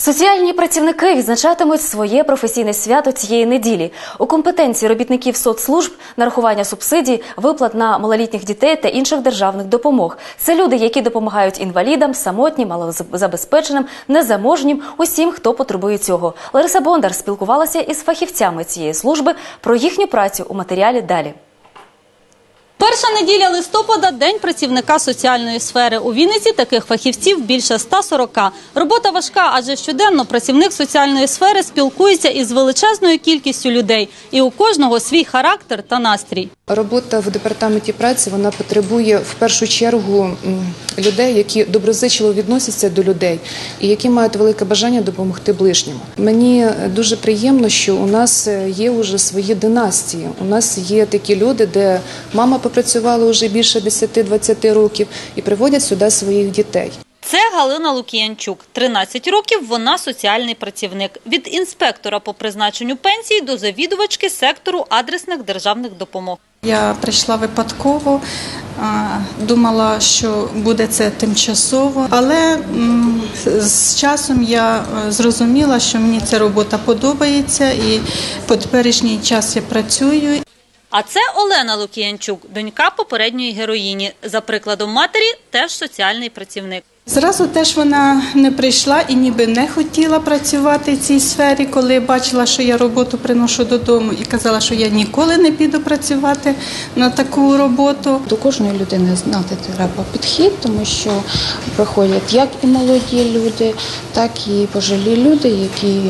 Соціальні працівники відзначатимуть своє професійне свято цієї неділі. У компетенції робітників соцслужб нарахування субсидій, виплат на малолітніх дітей та інших державних допомог. Це люди, які допомагають інвалідам, самотнім, малозабезпеченим, незаможнім, усім, хто потребує цього. Лариса Бондар спілкувалася із фахівцями цієї служби про їхню працю у матеріалі далі. Перша неділя листопада – день працівника соціальної сфери. У Вінниці таких фахівців більше 140. Робота важка, адже щоденно працівник соціальної сфери спілкується із величезною кількістю людей. І у кожного свій характер та настрій. Робота в департаменті праці вона потребує в першу чергу людей, які доброзичливо відносяться до людей і які мають велике бажання допомогти ближньому. Мені дуже приємно, що у нас є вже свої династії. У нас є такі люди, де мама попрацювала вже більше 10-20 років і приводять сюди своїх дітей. Це Галина Лукіянчук. 13 років вона соціальний працівник. Від інспектора по призначенню пенсії до завідувачки сектору адресних державних допомог. Я прийшла випадково, думала, що буде це тимчасово, але з часом я е, зрозуміла, що мені ця робота подобається, і по теперішній час я працюю. А це Олена Лукіянчук, донька попередньої героїні. За прикладом матері, теж соціальний працівник. Зразу теж вона не прийшла і ніби не хотіла працювати в цій сфері, коли бачила, що я роботу приношу додому, і казала, що я ніколи не піду працювати на таку роботу. До кожної людини знати треба підхід, тому що приходять як і молоді люди, так і пожилі люди, які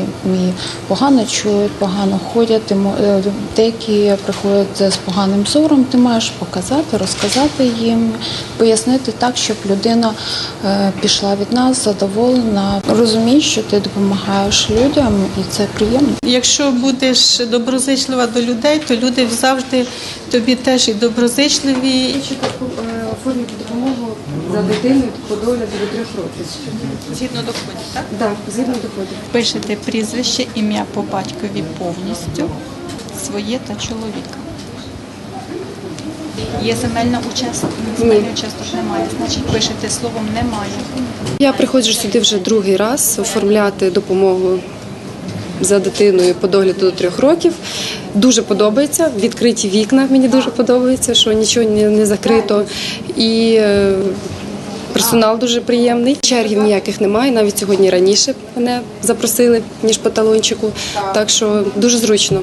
погано чують, погано ходять. Е, Деякі приходять з поганим зором. Ти маєш показати, розказати їм, пояснити так, щоб людина е, пішла від нас задоволена. Розумієш, що ти допомагаєш людям, і це приємно. Якщо будеш доброзичлива до людей, то люди завжди тобі теж і доброзичливі. оформити допомогу за дитиною по догляду до трьох років. Згідно доходів, так? Так, згідно доходів. Пишете прізвище, ім'я по батькові повністю, своє та чоловіка. Є земельна участок, земельний участок немає, значить пишете словом немає. Я приходжу сюди вже другий раз оформляти допомогу за дитиною по догляду до трьох років. Дуже подобається. Відкриті вікна мені дуже подобається, що нічого не, не закрито. І е, персонал дуже приємний. Чергів ніяких немає. Навіть сьогодні раніше мене запросили, ніж по талончику. Так що дуже зручно,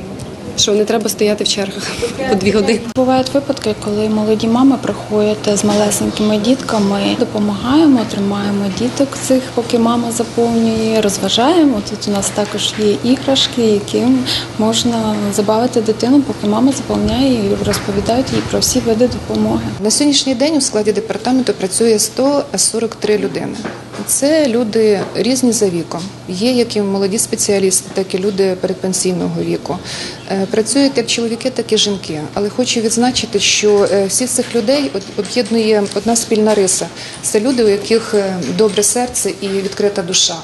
що не треба стояти в чергах по дві години. Бувають випадки, коли молоді мами приходять з малесенькими дітками, допомагаємо, тримаємо діток цих, поки мама заповнює, розважаємо. Тут у нас також є іграшки, яким можна забавити дитину, поки мама заповняє і розповідають їй про всі види допомоги. На сьогоднішній день у складі департаменту працює 143 людини. Це люди різні за віком. Є як і молоді спеціалісти, так і люди передпенсійного віку. Е, Працюють як чоловіки, так і жінки. Але хочу відзначити, що е, всіх цих людей об'єднує одна спільна риса. Це люди, у яких е, добре серце і відкрита душа.